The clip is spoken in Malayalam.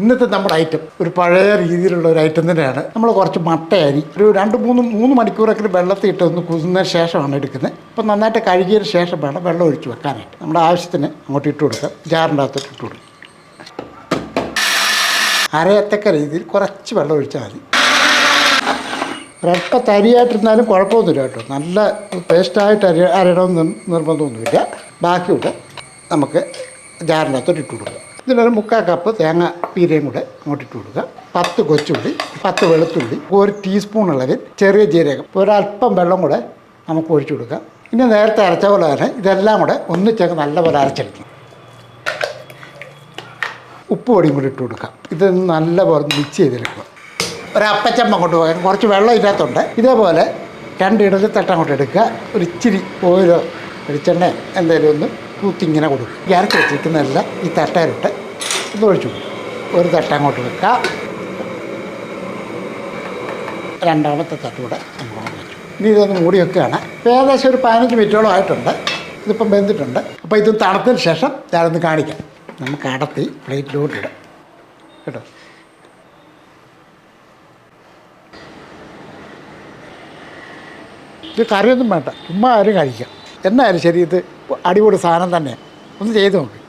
ഇന്നത്തെ നമ്മുടെ ഐറ്റം ഒരു പഴയ രീതിയിലുള്ള ഒരു ഐറ്റം തന്നെയാണ്. നമ്മൾ കുറച്ച് മട്ടയരി ഒരു രണ്ട് മൂന്ന് മൂന്ന് മണിക്കൂറൊക്കെ വെള്ളത്തിൽ ഇട്ട് ഒന്ന് കുതിർന്ന ശേഷമാണ് എടുക്കുന്നത്. അപ്പം നന്നായിട്ട് കഴുകിയതിന് ശേഷം വേണം വെള്ളം ഒഴിച്ച് വെക്കാനായിട്ട്. നമ്മുടെ ആവശ്യത്തിന് അങ്ങോട്ട് ഇട്ട് കൊടുക്കാം ജാറിന്റെ അകത്തോട്ട് ഇട്ട് കൊടുക്കുക. അരയത്തക്ക രീതിയിൽ കുറച്ച് വെള്ളം ഒഴിച്ചാൽ മതി. ഒരൽപ്പ തരിയായിട്ടിരുന്നാലും കുഴപ്പമൊന്നുമില്ല കേട്ടോ. നല്ല പേസ്റ്റായിട്ട് അരി അരയണമെന്ന് നിർബന്ധമൊന്നുമില്ല. ബാക്കിയൊക്കെ നമുക്ക് ജാറിനകത്തോട്ട് ഇട്ട് കൊടുക്കുക ഇതിലൊരു മുക്കാൽ കപ്പ് തേങ്ങ പീരയും കൂടെ അങ്ങോട്ട് ഇട്ട് കൊടുക്കുക. പത്ത് കൊച്ചുള്ളി പത്ത് വെളുത്തുള്ളി ഒരു ടീസ്പൂൺ അളവിൽ ചെറിയ ജീരകം ഒരല്പം വെള്ളം കൂടെ നമുക്ക് ഒഴിച്ചു കൊടുക്കാം ഇനി നേരത്തെ അരച്ച പോലെ തന്നെ ഇതെല്ലാം കൂടെ ഒന്നിച്ചങ്ങ് നല്ലപോലെ അരച്ചെടുക്കണം. ഉപ്പ് പൊടിയും കൂടി ഇട്ട് കൊടുക്കാം ഇത് നല്ലപോലെ മിക്സ് ചെയ്തെടുക്കുക. ഒരു അപ്പച്ചമ്മ കൊണ്ട് പോകാൻ കുറച്ച് വെള്ളം ഇല്ലാത്തതുണ്ട് ഇതേപോലെ രണ്ട് ഇടലിൽ തട്ട അങ്ങോട്ട് എടുക്കുക. ഒരു ഇച്ചിരി ഓയിലോ വെളിച്ചെണ്ണ എന്തെങ്കിലും ഒന്ന് കൂത്തിങ്ങനെ കൊടുക്കും ഇറക്കി വെച്ചിരിക്കുന്നതെല്ലാം ഈ തട്ടയിലിട്ട് ഒന്ന് ഒഴിച്ചു ഒരു തട്ട് അങ്ങോട്ട് വെക്കുക. രണ്ടാമത്തെ തട്ട് കൂടെ അങ്ങോട്ട് വെച്ചു. ഇനി ഇതൊന്ന് മൂടി വെക്കുകയാണ്. ഏകദേശം ഒരു പതിനഞ്ച് മിനിറ്റോളം ആയിട്ടുണ്ട്. ഇതിപ്പം വെന്തിട്ടുണ്ട്. അപ്പോൾ ഇത് തണുത്തതിന് ശേഷം ഞാനൊന്ന് കാണിക്കാം. നമുക്ക് അടത്തി പ്ലേറ്റിലോട്ട് ഇടാം. കേട്ടോ? ഇത് കറിയൊന്നും വേണ്ട. ചുമ്മാ ആരും കഴിക്കാം. എന്നായാലും ശരി ഇത് അടിപൊളി സാധനം തന്നെ ഒന്ന് ചെയ്ത് നോക്ക്.